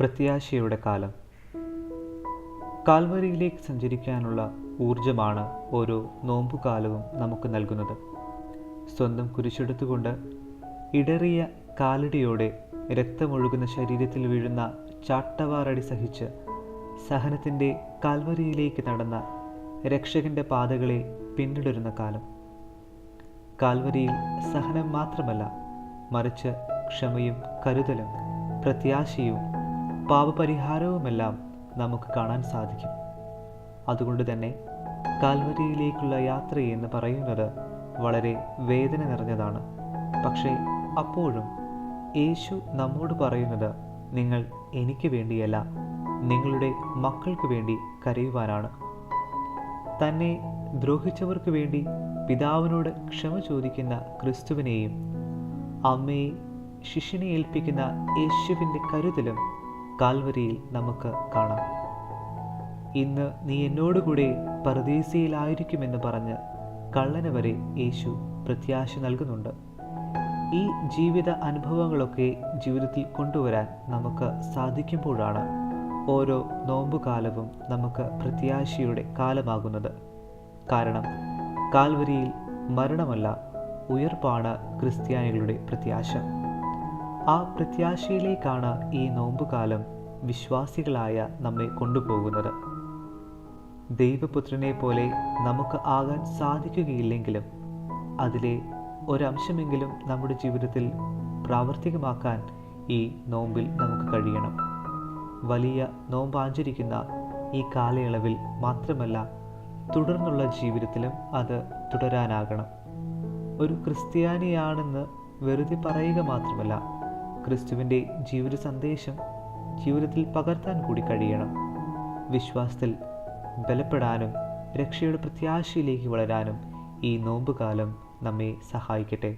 പ്രത്യാശയുടെ കാലം. കാൽവരിയിലേക്ക് സഞ്ചരിക്കാനുള്ള ഊർജമാണ് ഓരോ നോമ്പുകാലവും നമുക്ക് നൽകുന്നത്. സ്വന്തം കുരിശെടുത്തുകൊണ്ട് ഇടറിയ കാലടിയോടെ രക്തമൊഴുകുന്ന ശരീരത്തിൽ വീഴുന്ന ചാട്ടവാറടി സഹിച്ച് സഹനത്തിന്റെ കാൽവരിയിലേക്ക് നടന്ന രക്ഷകന്റെ പാതകളെ പിന്തുടരുന്ന കാലം. കാൽവരിയിൽ സഹനം മാത്രമല്ല മറിച്ച് ക്ഷമയും കരുതലും പ്രത്യാശയും പാപപരിഹാരവുമെല്ലാം നമുക്ക് കാണാൻ സാധിക്കും. അതുകൊണ്ട് തന്നെ കാൽവരിയിലേക്കുള്ള യാത്ര എന്ന് പറയുന്നത് വളരെ വേദന നിറഞ്ഞതാണ്. പക്ഷേ അപ്പോഴും യേശു നമ്മോട് പറയുന്നത് നിങ്ങൾ എനിക്ക് വേണ്ടിയല്ല നിങ്ങളുടെ മക്കൾക്ക് വേണ്ടി കരയുവാനാണ്. തന്നെ ദ്രോഹിച്ചവർക്ക് വേണ്ടി പിതാവിനോട് ക്ഷമ ചോദിക്കുന്ന ക്രിസ്തുവിനെയും അമ്മയെ ശിഷ്യനെ ഏൽപ്പിക്കുന്ന യേശുവിന്റെ കരുതലും കാൽവരിയിൽ നമുക്ക് കാണാം. ഇന്ന് നീ എന്നോടുകൂടെ പരദേശിയിലായിരിക്കുമെന്ന് പറഞ്ഞ് കള്ളന് വരെ യേശു പ്രത്യാശ നൽകുന്നുണ്ട്. ഈ ജീവിത അനുഭവങ്ങളൊക്കെ ജീവിതത്തിൽ കൊണ്ടുവരാൻ നമുക്ക് സാധിക്കുമ്പോഴാണ് ഓരോ നോമ്പുകാലവും നമുക്ക് പ്രത്യാശയുടെ കാലമാകുന്നത്. കാരണം കാൽവരിയിൽ മരണമല്ല ഉയർപ്പാണ് ക്രിസ്ത്യാനികളുടെ പ്രത്യാശ. ആ പ്രത്യാശയിലേക്കാണ് ഈ നോമ്പുകാലം വിശ്വാസികളായ നമ്മെ കൊണ്ടുപോകുന്നത്. ദൈവപുത്രനെ പോലെ നമുക്ക് ആകാൻ സാധിക്കുകയില്ലെങ്കിലും അതിലെ ഒരംശമെങ്കിലും നമ്മുടെ ജീവിതത്തിൽ പ്രാവർത്തികമാക്കാൻ ഈ നോമ്പിൽ നമുക്ക് കഴിയണം. വലിയ നോമ്പാചരിക്കുന്ന ഈ കാലയളവിൽ മാത്രമല്ല തുടർന്നുള്ള ജീവിതത്തിലും അത് തുടരാനാകണം. ഒരു ക്രിസ്ത്യാനിയാണെന്ന് വെറുതെ പറയുക മാത്രമല്ല ക്രിസ്തുവിന്റെ ജീവിത സന്ദേശം ജീവിതത്തിൽ പകർത്താൻ കൂടി കഴിയണം. വിശ്വാസത്തിൽ ബലപ്പെടാനും രക്ഷയുടെ പ്രത്യാശയിലേക്ക് വളരാനും ഈ നോമ്പുകാലം നമ്മെ സഹായിക്കട്ടെ.